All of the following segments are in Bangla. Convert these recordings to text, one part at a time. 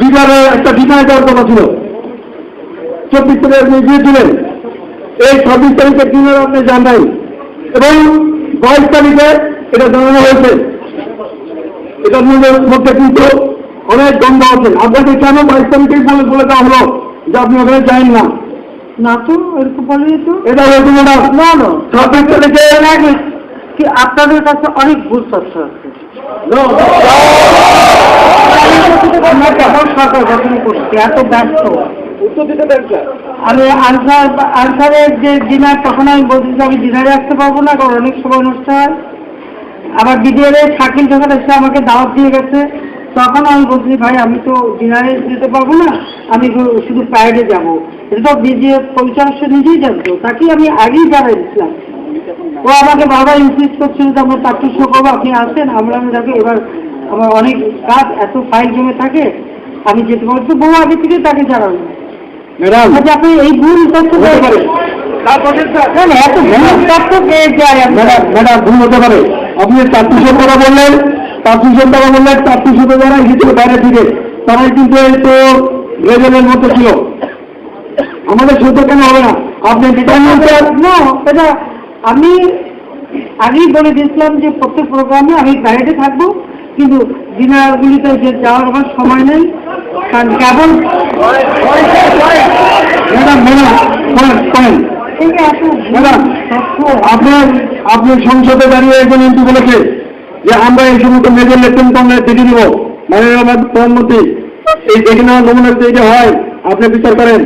বিকারে একটা ডিনায় দেওয়ার কথা ছিল। চব্বিশ তারিখে আপনি গিয়েছিলেন। এই ছাব্বিশ তারিখে ডিনার আপনি যান নাই। এবং বাইশ তারিখে এটা জানানো হয়েছে। এটার মধ্যে কিন্তু অনেক দ্বন্দ্ব আছে। আপনাকে কেন বাইশ তারিখেই বলে বলে দেওয়া হলো যে আপনি ওখানে যান না? না তো এরকম বলেনি তো। এটা হয়েছে ম্যাডাম না না। ছাব্বিশ তারিখে কি আপনাদের কাছে অনেক ভুল তথ্য আছে আমরা কেমন সরকার গঠন করছি এত ব্যস্ত। উত্তর দিতে দেন আমি আনসার আনসারের যে ডিনার তখন আমি বলছি আমি ডিনারে আসতে পারব না কারণ অনেক সময় হয়। আবার বিডিআর এর শাকিল যখন এসে আমাকে দাওয়াত দিয়ে গেছে। তখন আমি বলছি ভাই আমি তো ডিনারে যেতে পারব না আমি শুধু প্রাইডে যাব। এটা তো বিডিএ পরিচালক নিজেই জানতো। তাকে আমি আগেই জানাই দিচ্ছিলাম ও আমাকে বারবার ইনসিস্ট করছিল যে আমরা চারটে শো করব আপনি আসেন আমরা আমি দেখো এবার আমার অনেক কাজ এত ফাইল জমে থাকে আমি যেতে পারব তো বউ আগে থেকে তাকে জানাব। ম্যাডাম। আচ্ছা আপনি এই ভুল পারে। এত ভুল তথ্য পেয়ে যায় ম্যাডাম ম্যাডাম ভুল হতে পারে। আপনি চারটিশো টাকা বললেন চারটিশো টাকা বললেন চারটিশো যারা এসেছিল বাইরে থেকে তারাই কিন্তু এই তো রেজনের মধ্যে ছিল। আমাদের শুধু কেন হবে না? আপনি না এটা আমি আগেই বলে দিয়েছিলাম যে প্রত্যেক প্রোগ্রামে আমি বাইরে থাকব কিন্তু ডিনারগুলিতে যে যাওয়ার আমার সময় নেই কারণ কেবল ম্যাডাম ম্যাডাম ম্যাডাম আপনার আপনার সংসদে দাঁড়িয়ে একজন এমপি বলেছে যে আমরা এই সমস্ত মেজর লেফটেন্ট আমরা দেখে নিব মাননীয় আমাদের প্রধানমন্ত্রী এই দেখে নেওয়ার নমুনা যে হয় আপনি বিচার করেন।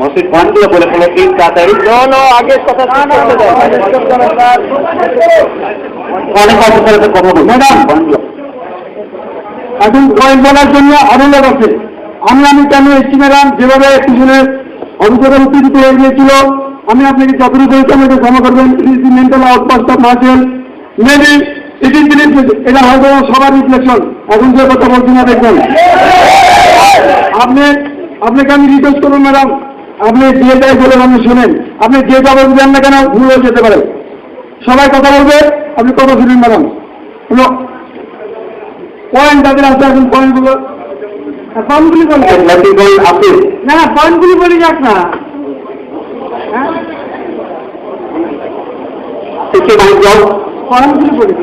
মসজিদ পয়েন্টগুলো বলে ফেলো তিন তাড়াতাড়ি আগের কথা অনেক সাথে কথা বলব ম্যাডাম এখন পয়েন্ট বলার জন্য আরও লোক আছে। আমি আমি কেন এসছি ম্যাডাম? যেভাবে পিছনের অফিসারের উত্তেজিত হয়ে গিয়েছিল আমি আপনাকে যতটুকু বলতাম এটা ক্ষমা করবেন। Mental outburst of Marcel maybe it is এটা হয়তো সবার রিফ্লেকশন এখন যে কথা বলছি না দেখবেন। আপনি আপনাকে আমি রিকোয়েস্ট করব ম্যাডাম। আপনি যে যাই বলে আপনি শোনেন। আপনি যে জবাব দেন না কেন ভুল হয়ে যেতে পারে। সবাই কথা বলবে আপনি কত শুনুন ম্যাডাম? পয়েন্ট তাদের আছে এখন পয়েন্টগুলো পয়েন্টগুলি বলি। না না পয়েন্টগুলি বলি যাক না। হ্যাঁ? সিসি মঞ্চল পয়েন্টগুলি বলি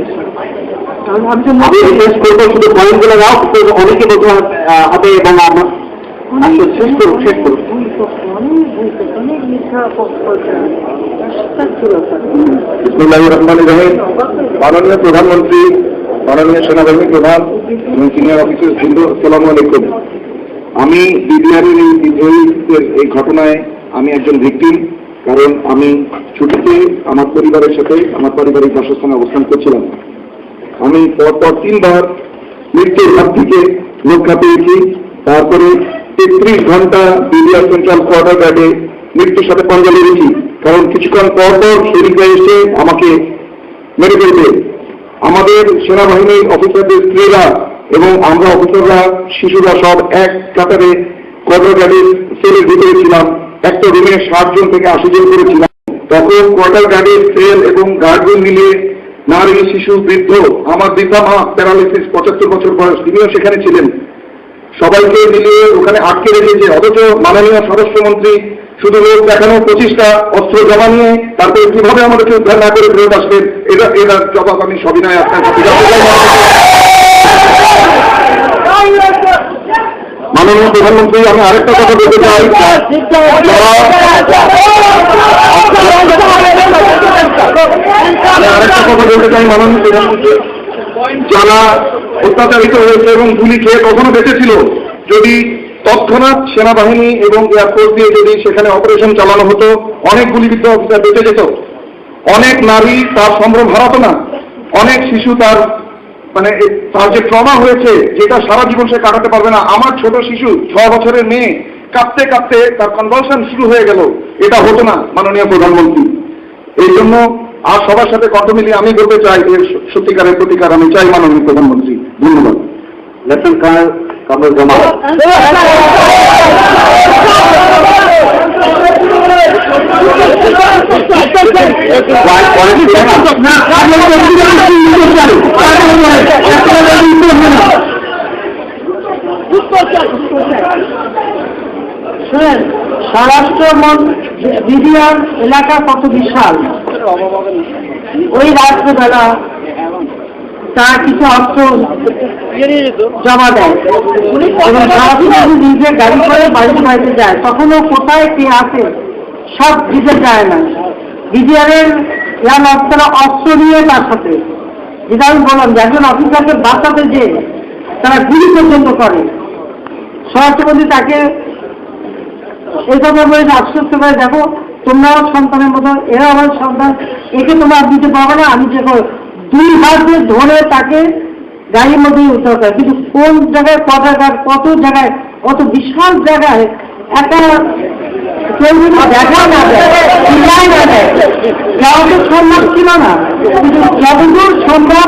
আমি শেষ করব শুধু পয়েন্টগুলো দাও অনেকে বলতে আহ, হবে এবং আমার শেষ করুন শেষ করুন মাননীয় প্রধানমন্ত্রী, মাননীয় সেনাবাহিনী প্রধান, এবং সিনিয়র অফিসার হিন্দু সালাম আলাইকুম। আমি বিবিআরের এই বিদ্রোহীদের এই ঘটনায় আমি একজন ভিকটিম কারণ আমি ছুটিতে আমার পরিবারের সাথে আমার পারিবারিক বাসস্থানে অবস্থান করছিলাম। আমি পরপর তিনবার মৃত্যুর হাত থেকে রক্ষা পেয়েছি। তারপরে তেত্রিশ ঘণ্টা বিডিআর সেন্ট্রাল কোয়ার্টার গার্ডে মৃত্যুর সাথে পাঞ্জা লেগেছি কারণ কিছুক্ষণ পর পর শরীররা এসে আমাকে মেরে ফেলবে। আমাদের সেনাবাহিনীর অফিসারদের স্ত্রীরা এবং আমরা অফিসাররা শিশুরা সব এক কাতারে কোয়ার্টার গার্ডের সেলের ভিতরে ছিলাম। একটা রুমে ষাট জন থেকে আশি জন করে ছিলাম। তখন কোয়ার্টার গার্ডের সেল এবং গার্ডগুলো মিলিয়ে নারী, শিশু, বৃদ্ধ, আমার দিদা মা প্যারালিসিস পঁচাত্তর বছর বয়স, তিনিও সেখানে ছিলেন। সবাইকে মিলিয়ে ওখানে আটকে রেখেছে। অথচ মাননীয় স্বরাষ্ট্রমন্ত্রী শুধু লোক দেখানো, পঁচিশটা অস্ত্র জমা নিয়ে তারপরে কীভাবে আমাদেরকে উদ্ধার না করে ফেরত আসবেন, এটা এটার জবাব আমি সবিনয় আপনার চাই। মাননীয় প্রধানমন্ত্রী, আমি আরেকটা কথা বলতে চাই। আরেকটা কথা বলতে চাই মাননীয় প্রধানমন্ত্রী। যারা অত্যাচারিত হয়েছে এবং গুলি খেয়ে কখনো বেঁচেছিল, যদি তৎক্ষণাৎ সেনাবাহিনী এবং এয়ারফোর্স দিয়ে যদি সেখানে অপারেশন চালানো হতো, অনেক গুলিবিদ্ধ অফিসার বেঁচে যেত। অনেক নারী তার সম্ভ্রম হারাতো না। অনেক শিশু তার মানে তার যে ট্রমা হয়েছে, যেটা সারা জীবন সে কাটাতে পারবে না। আমার ছোট শিশু, ছ বছরের মেয়ে কাঁপতে কাঁপতে তার কনভালশন শুরু হয়ে গেল। এটা হতো না, মাননীয় প্রধানমন্ত্রী। এই জন্য আর সবার সাথে কত মিলিয়ে আমি করতে চাই এর সত্যিকারের প্রতিকার আমি চাই মাননীয় প্রধানমন্ত্রী। ধন্যবাদ। না, স্বরাষ্ট্র বিডিআর এলাকা কত বিশাল? ওই রাত্রেবেলা তার কিছু অর্থ জমা দেয়। নিজে গাড়ি করে বাড়িতে বাড়িতে যায়। তখনও কোথায় কে আছে সব দিতে যায় না। বিডিআরের ইয়ান অফিসাররা অস্ত্র নিয়ে তার সাথে। যেটা আমি বললাম যে একজন অফিসারকে বাঁচাতে যে তারা গুলি পর্যন্ত করে। স্বরাষ্ট্রমন্ত্রী তাকে এই কথা বলে যে আশ্বস্ত করে দেখো, তোমরাও সন্তানের মতো, এরা আমার সন্তান, একে তোমরা দিতে পারবে না, আমি যে দুই হাত ধরে তাকে গাড়ির মধ্যে উদ্ধার করে। কিন্তু কোন জায়গায় কত জায়গায় কত জায়গায়, কত বিশাল জায়গায় একটা দেখা না ছিল না, কিন্তু সম্ভব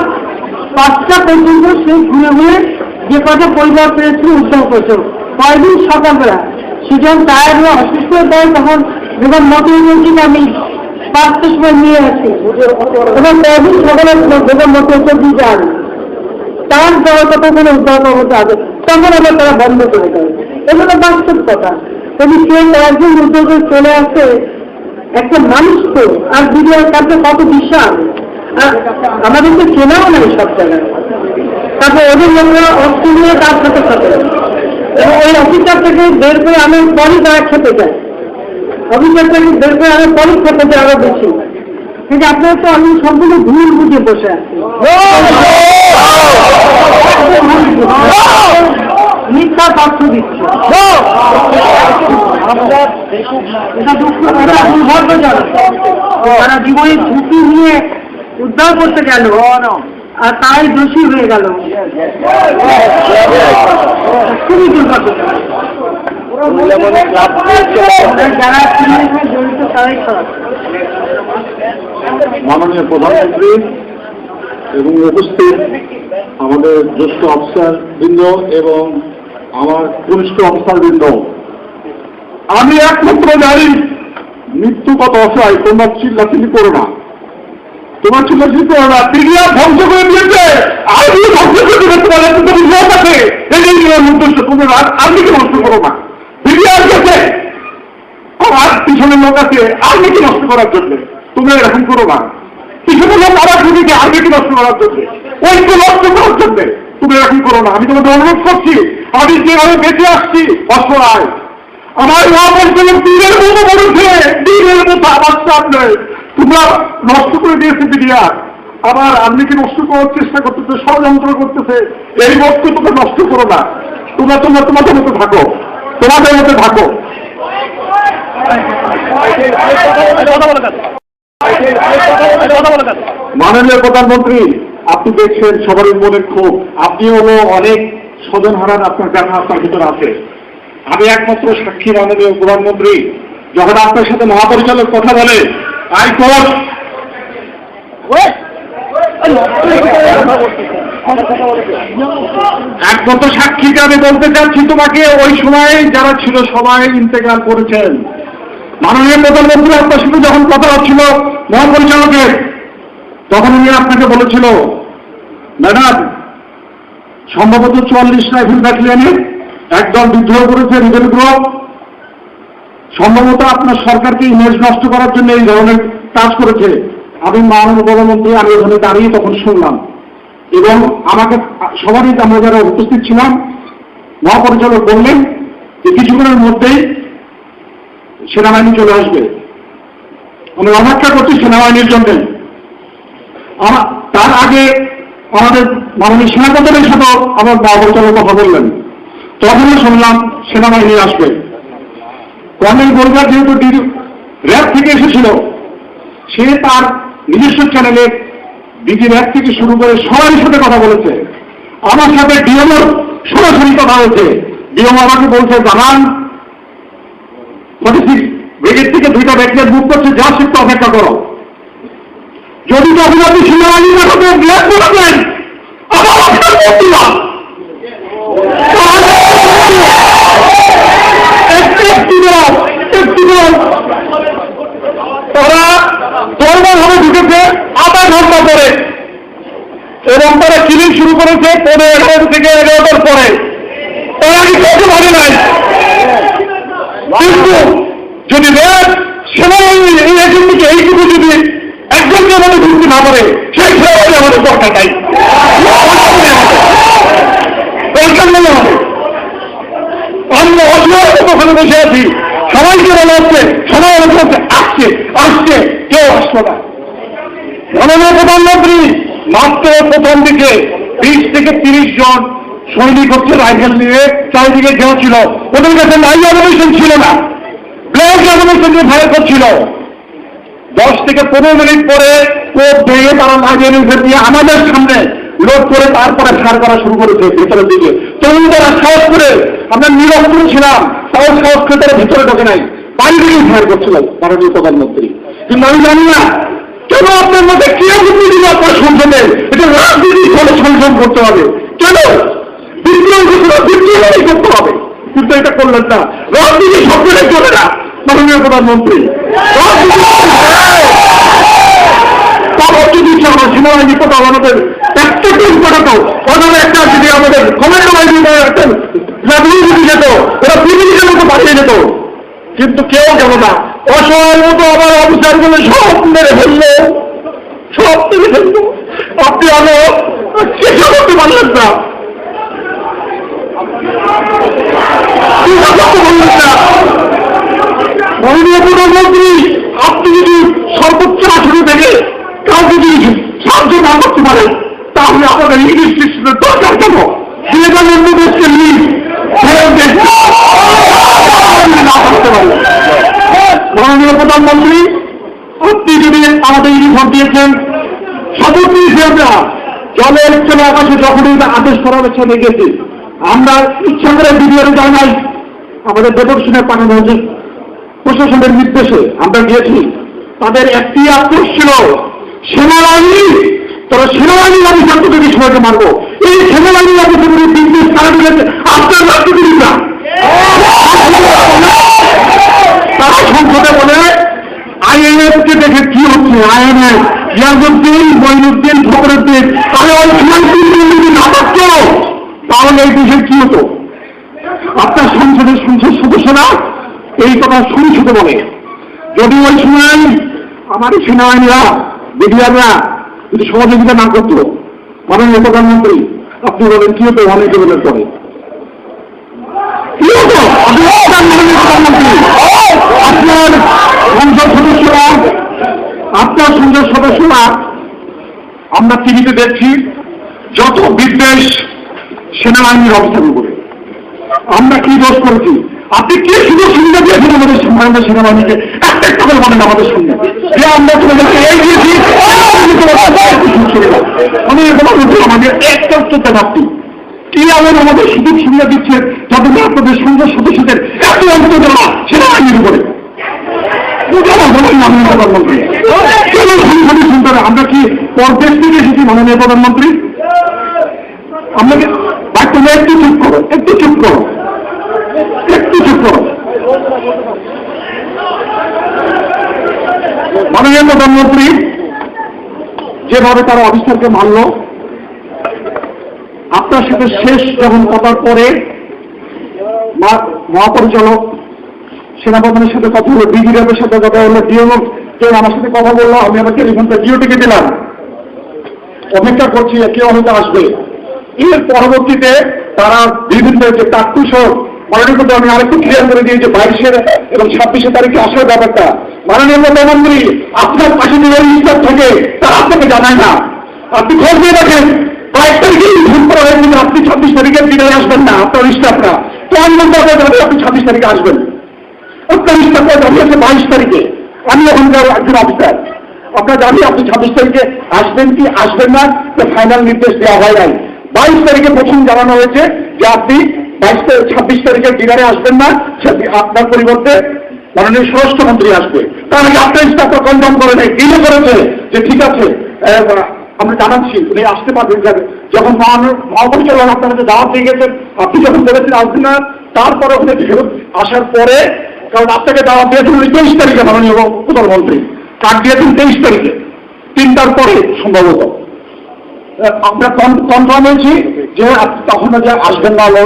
পাঁচটা ঘুরে ঘুরে যে কটা পরিবার পেয়েছিল উদ্ধার করেছিল। কয়দিন সকালবেলা সুজন তার অসুস্থ পড়ে তখন যখন ইঞ্জিন আমি পাঁচটার সময় নিয়ে আসি। এবং কয়দিন সকালে যখন দিয়ে যান, তার যাওয়ার কথা কোনো উদ্ধার করতে হবে তখন আবার তারা বন্ধ করে দেয়। এগুলো বাস্তব কথা। যদি কেউ একজন উদ্যোগ চলে আসে, একটা মানুষ তো, আর বিডিআর কাছে কত বিশাল। আর আমাদের তো চেনাও নাই সব জায়গায়। তারপর ওদের লোকরা অস্ত্র নিয়ে তার সাথে সাথে এবং ওই অফিসার থেকে বের করে আমি পরই তারা খেতে যায় অফিসার থেকে বের করে আমি পরই খেতে যাই আরও বেশি। কিন্তু তো আমি ভুল বুঝে বসে মিথ্যা তথ্য দিচ্ছে। তারা জীবনের ঝুঁকি নিয়ে উদ্ধার করতে গেল আর তারাই দোষী হয়ে গেল। খুবই মাননীয় প্রধানমন্ত্রী এবং উপস্থিত আমাদের জ্যেষ্ঠ অফিসার বৃন্দ এবং আমার কনিষ্ঠ অফিসার বৃন্দ আমি একমাত্র জানি মৃত্যু কত অসহায়, তোমরা চিল্লাচিল্লি করো না। তোমার চিল্লাচিল্লি করো না। ধ্বংস করে দিয়েছে আর তুমি ধ্বংস করে দেবে তোমার এত তুমি লোক আছে উদ্দেশ্য আর্মিকে নষ্ট করো না? পিডিআর গেছে। আমার পিছনে লোক আছে আর্মিকে নষ্ট করার জন্য? তুমি এরকম করো না। পিছনে লোক আবার আর্মিকে নষ্ট করার জন্য? ওইকে নষ্ট করার জন্য। তুমি এরকম করো না। আমি তোমাদের অনুরোধ করছি, আমি যেভাবে বেঁচে আসছি, অসহায়। আমার মা বলছিলেন তীরের মতো বলেছে তীরের মতো তোমরা নষ্ট করে দিয়েছে বিডিআর আবার আর্মিকে নষ্ট করার চেষ্টা করতেছে ষড়যন্ত্র করতেছে। এই তোমরা নষ্ট করো না। তোমরা তোমরা তোমাদের মতো থাকো। তোমাদের মতো থাকো। মাননীয় প্রধানমন্ত্রী, আপনি দেখছেন সবারই মনে ক্ষোভ। আপনি হলো অনেক স্বজন হারান, আপনার দেখা আপনার ভিতরে আছে। আমি একমাত্র সাক্ষী মাননীয় প্রধানমন্ত্রী। যখন আপনার সাথে মহাপরিচালক কথা বলে হাইকোর্ট একমাত্র সাক্ষীকে আমি বলতে চাচ্ছি তোমাকে, ওই সময় যারা ছিল সবাই ইন্তেকাল করেছেন। মাননীয় প্রধানমন্ত্রী আপনার সাথে যখন কথা হচ্ছিল মহাপরিচালকের, তখন উনি আপনাকে বলেছিল, ম্যাডাম, সম্ভবত চুয়াল্লিশ রাইফেল ব্যাটালিয়নে একদল বিদ্রোহ করেছে রিবেল গ্রুপ সম্ভবত আপনার সরকারকে ইমেজ নষ্ট করার জন্য এই ধরনের কাজ করেছে। আমি মাননীয় প্রধানমন্ত্রী আমি ওখানে দাঁড়িয়ে তখন শুনলাম। এবং আমাকে সবারই আমরা যারা উপস্থিত ছিলাম, মহাপরিচালক বললেন যে কিছুক্ষণের মধ্যেই সেনাবাহিনী চলে আসবে। আমরা অপেক্ষা করছি সেনাবাহিনীর জন্য। তার আগে আমাদের মাননীয় সেনাপতির সাথেও আমার মহাপরিচালক কথা বললেন। তখনও শুনলাম সেনাবাহিনী আসবে। কর্নেল গোলগার যেহেতু র্যাব থেকে এসেছিল, সে তার নিজস্ব চ্যানেলে ডিজি র্যাব থেকে শুরু করে সবার সাথে কথা বলেছে। আমার সাথে ডিএমওর সরাসরি কথা হয়েছে। ডিএমও আমাকে বলছে, জানান ব্রিগেড থেকে দুইটা ব্যাটালিয়ন বুক করছে, যা শিখতে অপেক্ষা করো। যদি আপনি সেনাবাহিনী না দাও, একটু দাও। তারা দলবলভাবে ঢুকেছে আধা ঘণ্টা পরে। এবং তারা কিলিং শুরু করেছে পনেরো এগারো থেকে এগারোটার পরে। তারা কি কিছু ভাবে নাই? কিন্তু যদি রেড সেনাবাহিনী এই এজেন্টকে এইটুকু যদি একজনকে আমাদের ঢুকতে না পারে সেই সেনাবাহিনী আমাদের দরকার নাই। আমরা অসহায় ওখানে বসে আছি। সবাইকে বলা হচ্ছে সবাই আসছে আসছে। কেউ আসলো না। মাননীয় প্রধানমন্ত্রী, মাত্র প্রথম দিকে বিশ থেকে তিরিশ জন সৈনিক হচ্ছে রাইফেল নিয়ে চারিদিকে ঘেরা ছিল। ওদের কাছে নাই অবমেশন ছিল না। ব্ল্যাক অবমেশন দিয়ে ফায়ার করছিল। দশ থেকে পনেরো মিনিট পরে কোপ ভেঙে তারা লাগিয়ে দিয়ে আমাদের সামনে লোড করে তারপরে ফায়ার করা শুরু করেছে ভিতরের দিকে। তখন তারা সাহস করে আমরা নিরস্ত্র ছিলাম, তাও সাহস করে তারা ভিতরে ঢোকে নাই। বাইরে দিকে ফায়ার করছিল মাননীয় প্রধানমন্ত্রী। কিন্তু আমি জানি না কেন আপনার মধ্যে কি দিল আপনার সংসদে এটা রাজনীতি ফলে সংশোধন করতে হবে। কেন? বিপ্লব ঘোষণা বিপ্লবই করতে হবে। কিন্তু এটা করলেন না। রাজনীতি সবটাই চলে না, মাননীয় প্রধানমন্ত্রী। একটা পাঠাতো একটা যদি আমাদের কমেন্ট বাহিনী একটা রাজনীতি যদি যেত, ওরা পৃথিবীর মতো পাঠিয়ে যেত কিন্তু কেউ গেল না। অসহায় মতো আমার অফিসারগুলো সব মেরে ফেলল। সব মেরে ফেলল। আপনি আলো কিছু করতে পারলেন না কিছু করতে পারলেন না মাননীয় প্রধানমন্ত্রী আপনি যদি সর্বোচ্চ আসনে থেকে কাউকে যদি সাহায্য না করতে পারেন তাহলে আমাদের ইংলিশ সিস্টেমের দরকার কেন সিলেটার অন্য দেশকে নিয়ে ফেরত দেশকে না করতে পারেন মাননীয় প্রধানমন্ত্রী আপনি যদি আমাদের ইউনিফর্ম দিয়েছেন শপথ নিয়েছি আমরা জলের চলে আকাশে যখনই হচ্ছে গেছি। আমরা ইচ্ছা করে ভিডিওতে যাই নাই। আমাদের দেবর্ষণে পাঠানো হয়েছে প্রশাসনের নির্দেশে আমরা গিয়েছি। তাদের একটি আক্রোশ ছিল। সেনাবাহিনী, তারা সেনাবাহিনীর অফিসার থেকে সবাইকে মারবো? এই সেনাবাহিনীর অফিসারের বিজনেস তারা দিয়েছে। আপনার রাষ্ট্রপতিরা তারা সংসদে বলে আইএনএফ কে দেখে কি হচ্ছে? আইএনএফ ফখরুদ্দিন তাহলে ওই ফিনান্সিয়াল যদি না থাকতো, তাহলে এই দেশের কি হতো? আপনার সংসদের সংসদ সদস্যরা এই কথা সংসদে বলে। যদি ওই সময় আমার সেনাবাহিনীরা বিডিআররা যদি সহযোগিতা না করতো, মাননীয় প্রধানমন্ত্রী, আপনি বলেন, কি হতো? অনেক জীবনের পরে কি আপনার সংসদ সদস্যরা আপনার সংসদ সদস্যরা আমরা টিভিতে দেখছি যত বিদ্বেষ সেনাবাহিনীর অবস্থান উপরে আমরা কি দোষ করেছি? আপনি কি সুযোগ সুবিধা দিয়েছেন আমাদের সেনাবাহিনীকে একটা একটা করে বলেন আমাদের সঙ্গে। যে আমরা তোমাদেরকে এই দিয়েছি প্রধানমন্ত্রী আমাদের একটা উত্তর দেন আপনি কি এমন আমাদের সুযোগ সুবিধা দিচ্ছে যাতে আপনাদের সংসদ সদস্যদের এত অন্তর দেওয়া সেনাবাহিনীর উপরে? প্রধানমন্ত্রী সংসদের শুনতে আমরা কি পরদেশ থেকে এসেছি মাননীয় প্রধানমন্ত্রী? আমরা কি একটু চুপ করো, একটু চুপ করো, একটু চুপ করো। মাননীয় প্রধানমন্ত্রী, যেভাবে তারা অফিসারকে মারল, আপনার সাথে শেষ যখন কথার পরে মহাপরিচালক সেনাপ্রধানের সাথে কথা হলো বিজিএফের সাথে কথা হলো ডিএমও কেউ আমার সাথে কথা বলল, আমি আমার টেলিফোনটা জিওটিকে দিলাম। অপেক্ষা করছি কেউ হয়তো আসবে। এর পরবর্তীতে তারা বিভিন্ন যে কাকুশ মাননীয় কিন্তু আমি আরেকটু ক্লিয়ার করে যে বাইশের এবং ছাব্বিশে তারিখে আসার ব্যাপারটা। মাননীয় প্রধানমন্ত্রী, আপনার পাশে যে রেজিস্টার থাকে, তা আপনাকে জানায় না। আপনি খোঁজ দিয়ে রাখেন বাইশ তারিখে ফোন করা হয়েছে আপনি ছাব্বিশ তারিখের দিনে আসবেন না, আপনার স্টাফরা তো আমি বলতে যাবে আপনি ছাব্বিশ তারিখে আসবেন। আপনার স্টাফরা জানিয়েছে বাইশ তারিখে। আমি ওখানকার একজন অফিসার আপনার জানি আপনি ছাব্বিশ তারিখে আসবেন কি, আসবেন না ফাইনাল নির্দেশ দেওয়া হয় নাই। বাইশ তারিখে প্রথম জানানো হয়েছে যে আপনি বাইশ ছাব্বিশ তারিখে ডিনারে আসবেন না আপনার পরিবর্তে মাননীয় স্বরাষ্ট্রমন্ত্রী আসবে। তার আগে আপনার স্টাফটা কনফার্ম করে নেই ডিলে করেছে যে ঠিক আছে আমরা জানাচ্ছি, উনি আসতে পারবেন যখন মহাপরিচালক আপনার কাছে দাওয়াত দিয়ে গেছেন, আপনি যখন বলেছেন আসবেন না, তারপরে ওখানে ফেরত আসার পরে কারণ আপনাকে দাওয়াত দিয়েছেন উনি তেইশ তারিখে মাননীয় প্রধানমন্ত্রী কার্ড দিয়েছেন তেইশ তারিখে। তিনটার পরে সম্ভবত। আমরা কনফার্ম হয়েছি যে তখন যে আসবেন না হলো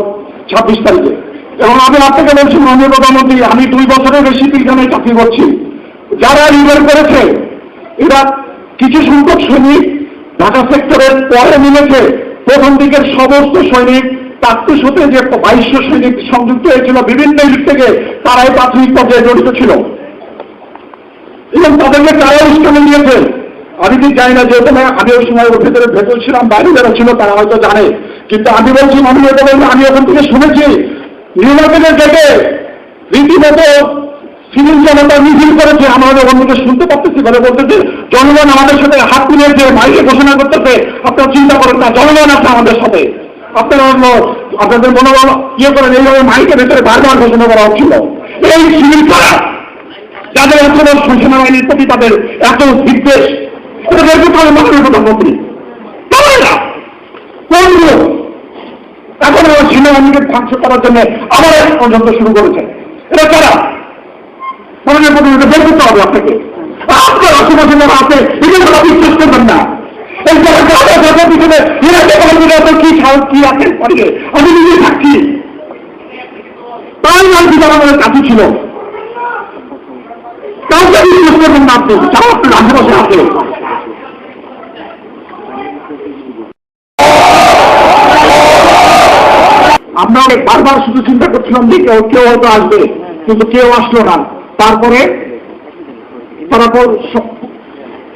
ছাব্বিশ তারিখে। এবং আমি আপনাকে বলছি, মাননীয় প্রধানমন্ত্রী, আমি দুই বছরের বেশি পিলখানায় চাকরি করছি। যারা রিবেল করেছে, এরা কিছু সংখ্যক সৈনিক ঢাকা সেক্টরের পরে মিলেছে প্রথম দিকের সমস্ত সৈনিক তাত্ত্বিক হতে যে বাইশশো সৈনিক সংযুক্ত হয়েছিল বিভিন্ন দিক থেকে তারাই প্রাথমিক পর্যায়ে জড়িত ছিল। এবং তাদেরকে তারা উস্কানি দিয়েছে আমি কি জানি না যেহেতু আমি ওই সময় ওর ভেতরে ভেতর ছিলাম বাইরে যারা ছিল তারা হয়তো জানে। কিন্তু আমি বলছি মাননীয় প্রধানমন্ত্রী, আমি ওখান থেকে শুনেছি। মার্কেটের গেটে রীতিমতো সিভিল জনতা মিছিল করেছে। আমাদের অন্যকে শুনতে পারতেছি বলে বলতেছে জনগণ আমাদের সাথে হাত মিলিয়েছে মাইকে ঘোষণা করতেছে আপনারা চিন্তা করেন না জনগণ আছে আমাদের সাথে। আপনারা আপনাদের মনোবল ইয়ে করেন, এইভাবে মাইকের ভেতরে বারবার ঘোষণা করা হচ্ছিল। এই সিভিল করা যাদের এত সেনাবাহিনীর প্রতি তাদের এত বিদ্বেষ। মাননীয় প্রধানমন্ত্রী। তারা এখন আমার সেনাবাহিনীকে ধ্বংস করার জন্য আবার এক পর্যন্ত শুরু করেছে। এটা কারা মাননীয় প্রধানমন্ত্রী বের করতে হবে আপনাকে। আপনার আশেপাশে যারা আছে এগুলো তারা বিশ্বাস করবেন না। এই পিছনে। কে কি পারিয়ে আমি নিজে থাকি তাই আর কি যারা আমাদের কাছে ছিল। আপনার আশেপাশে আমরা অনেক বারবার শুধু চিন্তা করছিলাম যে কেউ কেউ হয়তো আসবে, কিন্তু কেউ আসলো না। তারপরে তারপর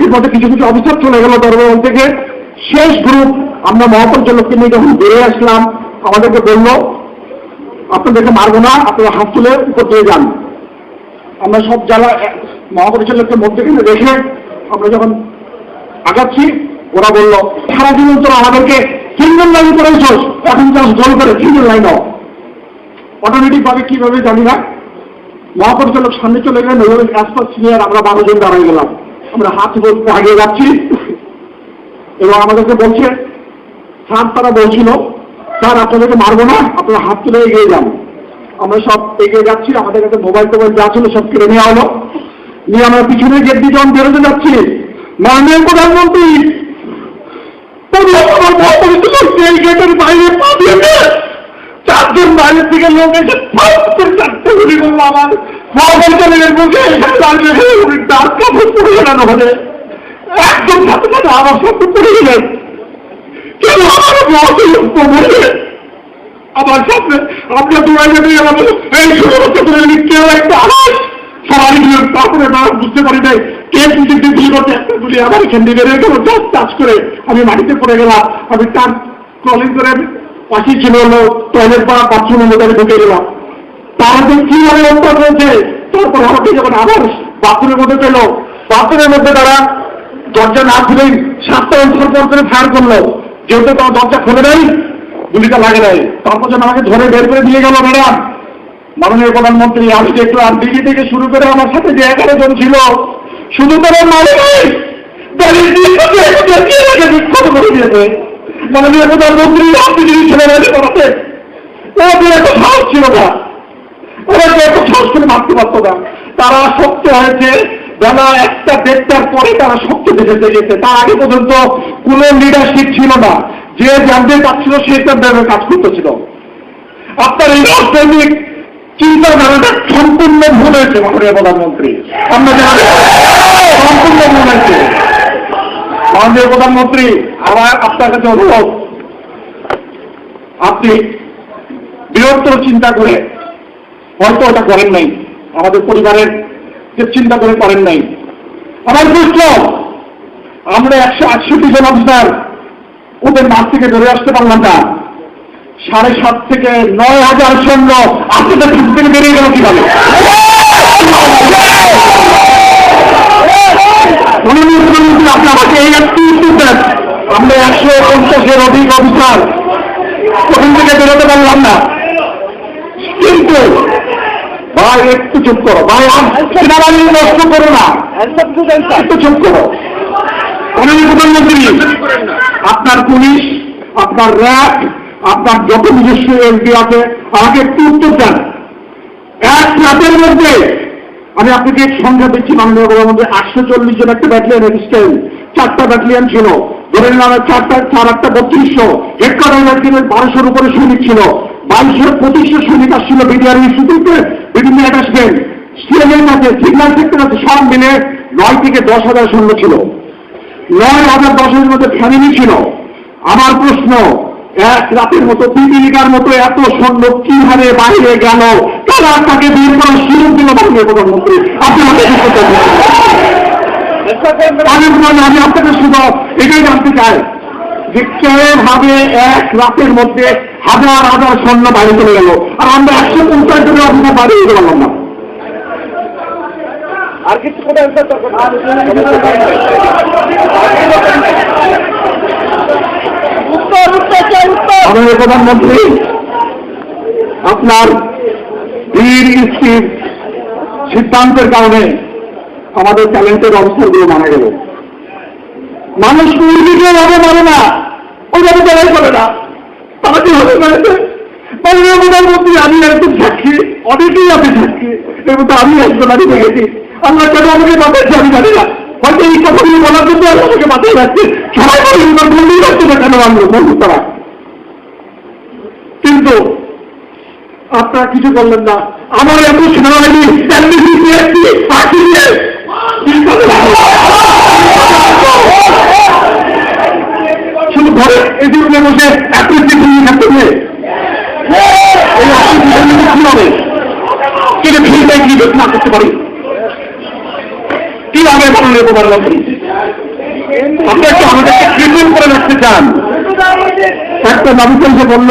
এর মধ্যে কিছু কিছু অফিসার চলে গেল দরবার থেকে। শেষ গ্রুপ, আমরা মহাপরিচালককে নিয়ে যখন বেরিয়ে আসলাম, আমাদেরকে বলল, আপনাদেরকে মারবো না, আপনারা হাত তুলে উপর দিয়ে যান। আমরা সব জ্বালা মহাপরিচালককে মধ্যেখানে রেখে আমরা যখন আগাচ্ছি, ওরা বলল, সারা জীবন তো আমাদেরকে সিঙ্গল লাইন করেছ এখন চাষ জল করে সিঙ্গল লাইন অটোমেটিক ভাবে কীভাবে জানি না মহাপরিচালক সামনে চলে গেলেন, ওইভাবে অ্যাসপাস সিনিয়র আমরা বারো জন দাঁড়াই গেলাম। আমরা হাত উপর আগে যাচ্ছি। এবং আমাদেরকে বলছে, স্যার, তারা বলছিল, স্যার, আপনাদেরকে মারবো না, আপনারা হাত তুলে এগিয়ে যান। আমরা সব এগিয়ে যাচ্ছি, আমাদের কাছে মোবাইল টোবাইল যা ছিল সব কেড়ে নেওয়া হলো। নিয়ে আমরা পিছনে গেট দিয়ে যখন বেরোতে যাচ্ছি, মাননীয় প্রধানমন্ত্রী গেটের বাইরে চারজন বাইরের থেকে লোক এসে চারটে আমার কেউ একটা তারপরে বুঝতে পারি নাই কে কিন্তু গুলি করতে গুলি আমার এখান থেকে টাচ করে আমি মাটিতে পড়ে গেলাম আমি তার কলিং করে পাশে ছিল টয়লেট বা বাথরুমের মধ্যে আমি ঢুকে গেলাম। যে কীভাবে উত্তর রয়েছে তারপর আমাকে যখন আবার বাথরুমের মধ্যে পেল, বাথরুমের মধ্যে তারা দরজা না খুলেই সাতটা অঞ্চল পর করে ফায়ার করল। যেহেতু তার দরজা খুলে নাই, গুলিটা লাগে নাই। তারপর যেন আমাকে ধরে বের করে দিয়ে গেল, ম্যাডাম। মাননীয় প্রধানমন্ত্রী, আমি দেখলাম দিল্লি থেকে শুরু করে আমার সাথে যে এগারো জন ছিল, শুধু তারা তাদের করে দিয়েছে? মাননীয় প্রধানমন্ত্রী, আপনি যদি ছেলে করাতে ওদের সাহস ছিল না। ওরা তারা হয়েছে, বেলা একটা দেড়টার পরে তারা গেছে। তার আগে পর্যন্ত লিডারশিপ ছিল না। যে জানতে পারছিল সে তার কাজ করতেছিল। আপনার এই সম্পূর্ণ ভুল হয়েছে, মাননীয় প্রধানমন্ত্রী। আমরা জানি, সম্পূর্ণ ভুল হয়েছে। মাননীয় প্রধানমন্ত্রী, আমার আপনার কাছে অনুরোধ। আপনি বৃহত্তর চিন্তা করে হয়তো ওটা করেন নাই। আমাদের পরিবারের চিন্তা করে করেন নাই। আমার প্রশ্ন, আমরা একশো আটষট্টি জন অফিসার ওদের মাঠ থেকে ধরে আসতে পারলাম না। সাড়ে সাত থেকে নয় হাজার সৈন্য আপনাদের কাছ থেকে বেরিয়ে গেল কীভাবে? আপনি এই একটি উত্তর আমরা একশো পঞ্চাশের অধিক অফিসার ওখান থেকে বেরোতে পারলাম না। কিন্তু, ভাই, একটু চুপ করো। ভাই সেনাবাহিনী নষ্ট করো না। একটু চুপ করো। প্রধানমন্ত্রী, আপনার পুলিশ, আপনার র্যাব, আপনার যত নিজস্ব এমপি আছে, আমাকে একটু উত্তর দেন। এক রাতের মধ্যে, আমি আপনাকে সংখ্যা দিচ্ছি, মাননীয় প্রধানমন্ত্রী, আটশো চল্লিশ জন একটা ব্যাটালিয়ান এক্সটেল চারটা ব্যাটালিয়ান ছিল। ধরে নিলাম, চারটা, চার একটা বত্রিশশো। হেডকোয়ার্টার ব্যাটালিয়ানের বারোশোর উপরে সৈনিক ছিল। বাইশশো পঁচিশশো সৈনিক আসছিল বিডিআর ইনস্টিটিউটে বিভিন্ন অ্যাটাচমেন্ট সিএমের কাছে সিগন্যাল সেক্টর আছে সব মিলে নয় থেকে দশ হাজার সৈন্য ছিল। নয় হাজার দশ হাজার মধ্যে ফ্যামিলি ছিল। আমার প্রশ্ন এক রাতের মতো পিপিলিকার মতো এত সৈন্য কীভাবে বাইরে গেল? কারা তাকে বের করার সুযোগ দিল? মাননীয় প্রধানমন্ত্রী আপনি আমাকে কি করতে চান? আমি বললাম, আমি আপনাকে শুধু এটাই জানতে চাই। যে কীভাবে এক রাতের মধ্যে হাজার হাজার সৈন্য বাইরে চলে গেল। আর আমরা একশো পঞ্চাশ জনের অফিসার বাইরে যেতে পারলাম না। আর কিছু প্রধানমন্ত্রী আপনার বীর স্থির সিদ্ধান্তের কারণে আমাদের ট্যালেন্টের অবস্থাগুলো মারা গেল। মানুষ নির্বিঘ্ন ভাবে মানে না। ওইভাবে লড়াই করে না। তারা কি হবে মেরেছে মাননীয় আমি একজন সাক্ষী, অনেকেই আছে সাক্ষী এর মধ্যে আমি একজন আমি দেখেছি। আল্লাহ কেন আমাকে বাঁচাচ্ছে আমি জানি না। হয়তো এই কথাগুলি বলার জন্য আল্লাহ আমাকে বাঁচিয়ে রাখছে। সবাই বললেই রাখছে না কেন আমরা বন্ধু তারা কিন্তু আপনারা কিছু বললেন না। আমার এত সেনাবাহিনী ঘরে এসি রুমে বসে এত থাকতে কি কি করতে পারি মাননীয় প্রধানমন্ত্রী আপনি করে রাখতে চান। একটা মানুষ যে বলল